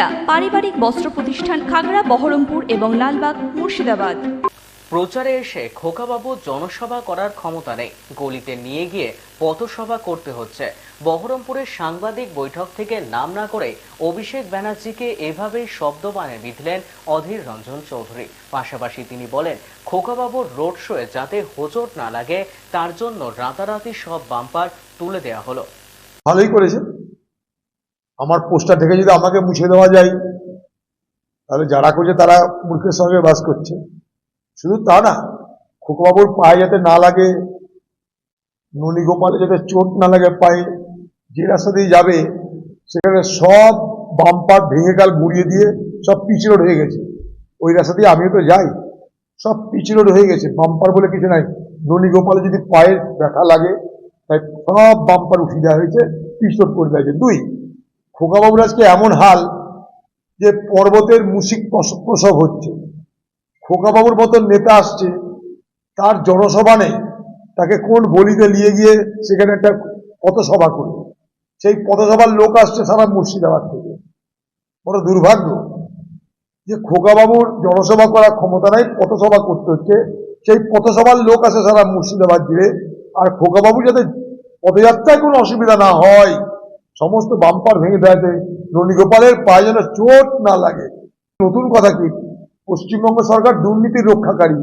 সুনিতা পারিবারিক বস্ত্র প্রতিষ্ঠান খাগড়া বহরমপুর এবং লালবাগ মুর্শিদাবাদ। প্রচারে এসে খোকাবাবু জনসভা করার ক্ষমতা নেই। গলিতে নিয়ে গিয়ে পথসভা করতে হচ্ছে। বহরমপুরের সাংবাদিক বৈঠক থেকে নাম না করে অভিষেক ব্যানার্জিকে এভাবেই শব্দবাণে বিধলেন অধীর রঞ্জন চৌধুরী। পাশাপাশি তিনি বলেন খোকাবাবুর রোড শোয়ে যাতে হোঁচট না লাগে তার জন্য রাতারাতি সব বাম্পার তুলে দেওয়া হলো। ভালোই করেছে আমার পোস্টার থেকে যদি আমাকে মুছে দেওয়া যায়, তাহলে যারা করছে তারা মূর্খের সঙ্গে বাস করছে। শুধু তা না, খোকবাবুর পায়ে যাতে না লাগে ননী গোপালে যাতে চোট না লাগে পায়ে, যে রাস্তা দিয়ে যাবে, সেখানে সব বাম্পার ভেঙে কাল গুড়িয়ে দিয়ে সব পিচ রোড হয়ে গেছে। ওই রাস্তা দিয়ে আমিও তো যাই, সব পিচ রোড হয়ে গেছে, বাম্পার বলে কিছু নাই। ননী গোপালে যদি পায়ের ব্যথা লাগে, তাই সব বাম্পার উঠিয়ে দেওয়া হয়েছে, পিচ রোড করে দেওয়া হয়েছে। দুই খোকাবাবুর আজকে এমন হাল যে পর্বতের মুসিক প্রসব হচ্ছে। খোকাবাবুর মতন নেতা আসছে, তার জনসভা নেই। তাকে কোন বলিতে নিয়ে গিয়ে সেখানে একটা পথসভা করবে? সেই পথসভার লোক আসছে সারা মুর্শিদাবাদ থেকে। বড় দুর্ভাগ্য যে খোকাবাবুর জনসভা করার ক্ষমতা নাই, পথসভা করতে হচ্ছে। সেই পথসভার লোক আসে সারা মুর্শিদাবাদ জুড়ে। আর খোকাবাবু যাতে পদযাত্রায় কোনো অসুবিধা না হয় সমস্ত বাম্পার ভেঙে দেওয়া যায় ননীগোপালের পায়ে যেন চোট না লাগে। নতুন কথা কি? পশ্চিমবঙ্গ সরকার দুর্নীতির রক্ষাকারী।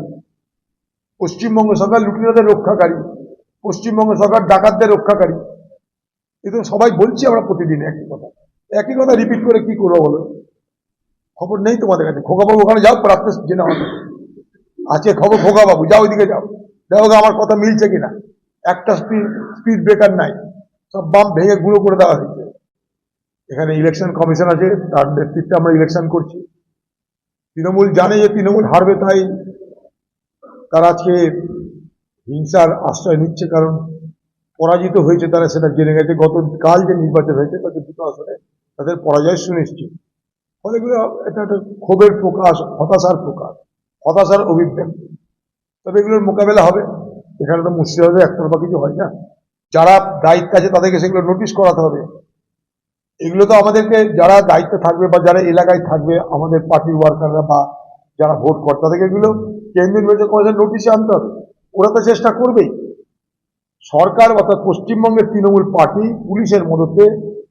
পশ্চিমবঙ্গ সরকার লুটিনাদের রক্ষাকারী। পশ্চিমবঙ্গ সরকার ডাকাতদের রক্ষাকারী। এ তো সবাই বলছি আমরা প্রতিদিন একই কথা। একই কথা রিপিট করে কি করব বলো? খবর নেই তোমাদের কাছে। খোকাবাবু ওখানে যাও, প্রাপ্ত জেনে আমাকে আছে খবর খোকাবাবু, যাও ওইদিকে যাও। দেখো আমার কথা মিলছে কিনা। একটা স্পিড স্পিড ব্রেকার নাই। সব বাম ভেঙে গুঁড়ো করে দেওয়া হয়েছে। এখানে ইলেকশন কমিশন আছে, তার নেতৃত্বে আমরা ইলেকশন করছি। তৃণমূল জানে যে তৃণমূল হারবে তাই তারা আজকে হিংসার আশ্রয় নিচ্ছে, কারণ পরাজিত হয়েছে তারা, সেটা জেনে গেছে। গতকাল যে নির্বাচন হয়েছে, তাদের দুটো আসনে তাদের পরাজয় সুনিশ্চিত ফলে এগুলো এটা একটা ক্ষোভের প্রকাশ, হতাশার প্রকাশ, হতাশার অভিব্যক্তি। তবে এগুলোর মোকাবেলা হবে। এখানে তো মুর্শিদাবাদে একতরফা কিছু হয় না। যারা দায়িত্ব আছে তাদেরকে সেগুলো নোটিশ করাতে হবে। এগুলো তো আমাদেরকে যারা দায়িত্ব থাকবে বা যারা এলাকায় থাকবে, আমাদের পার্টি ওয়ার্কাররা বা যারা ভোট করে, তাদেরকে এগুলো কেন্দ্রীয় নির্বাচন কমিশন নোটিশে আনতে হবে। ওরা তো চেষ্টা করবেই। সরকার অর্থাৎ পশ্চিমবঙ্গের তৃণমূল পার্টি পুলিশের মদতে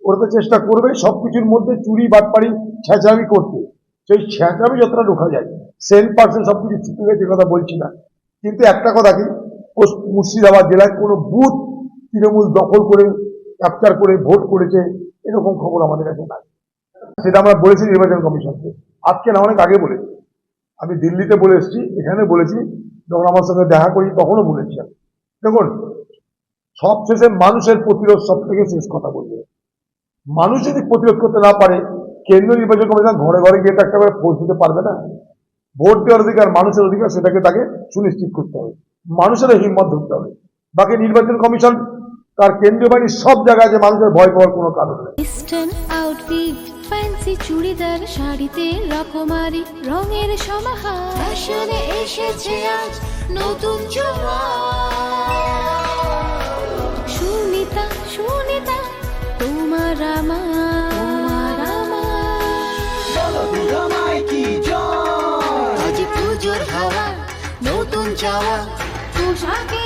ওরা তো চেষ্টা করবে সব কিছুর মধ্যে চুরি, বাটপাড়ি, ছেঁচামি করতে। সেই ছেঁচামি যতটা ঢোকা যায় সেন পার্সেন্ট সবকিছু ছুটে গেছে কথা বলছি না। কিন্তু একটা কথা কি, মুর্শিদাবাদ জেলায় কোনো বুথ তৃণমূল দখল করে ক্যাপচার করে ভোট করেছে, এরকম খবর আমাদের কাছে নাই। সেটা আমরা বলেছি নির্বাচন কমিশনকে। আজকে না, অনেক আগে বলেছি। আমি দিল্লিতে বলে এসেছি, এখানে বলেছি, যখন আমার সঙ্গে দেখা করি, তখনও বলেছি আমি। দেখুন সব শেষে মানুষের প্রতিরোধ সব থেকে শেষ কথা বলবে। মানুষ যদি প্রতিরোধ করতে না পারে, কেন্দ্রীয় নির্বাচন কমিশন ঘরে ঘরে গিয়ে তো একটা করে ভোট দিতে পারবে না। ভোট দেওয়ার অধিকার, মানুষের অধিকার, সেটাকে তাকে সুনিশ্চিত করতে হবে। মানুষের হিম্মত ধরতে হবে। বাকি নির্বাচন কমিশন তার কেন্দ্রীয় বাহিনী সব জায়গায় আছে মানুষের ভয় পাওয়ার কোনো কারণ নেই। আউটফিট ফ্যান্সি চুড়িদার শাড়িতে রকমারি রঙের সমাহার। ফ্যাশনে এসেছে আজ নতুন সুনিতা সুনিতা তোমার আমার। আমার। আজ পুজোর হাওয়া নতুন চাওয়া পোশাকের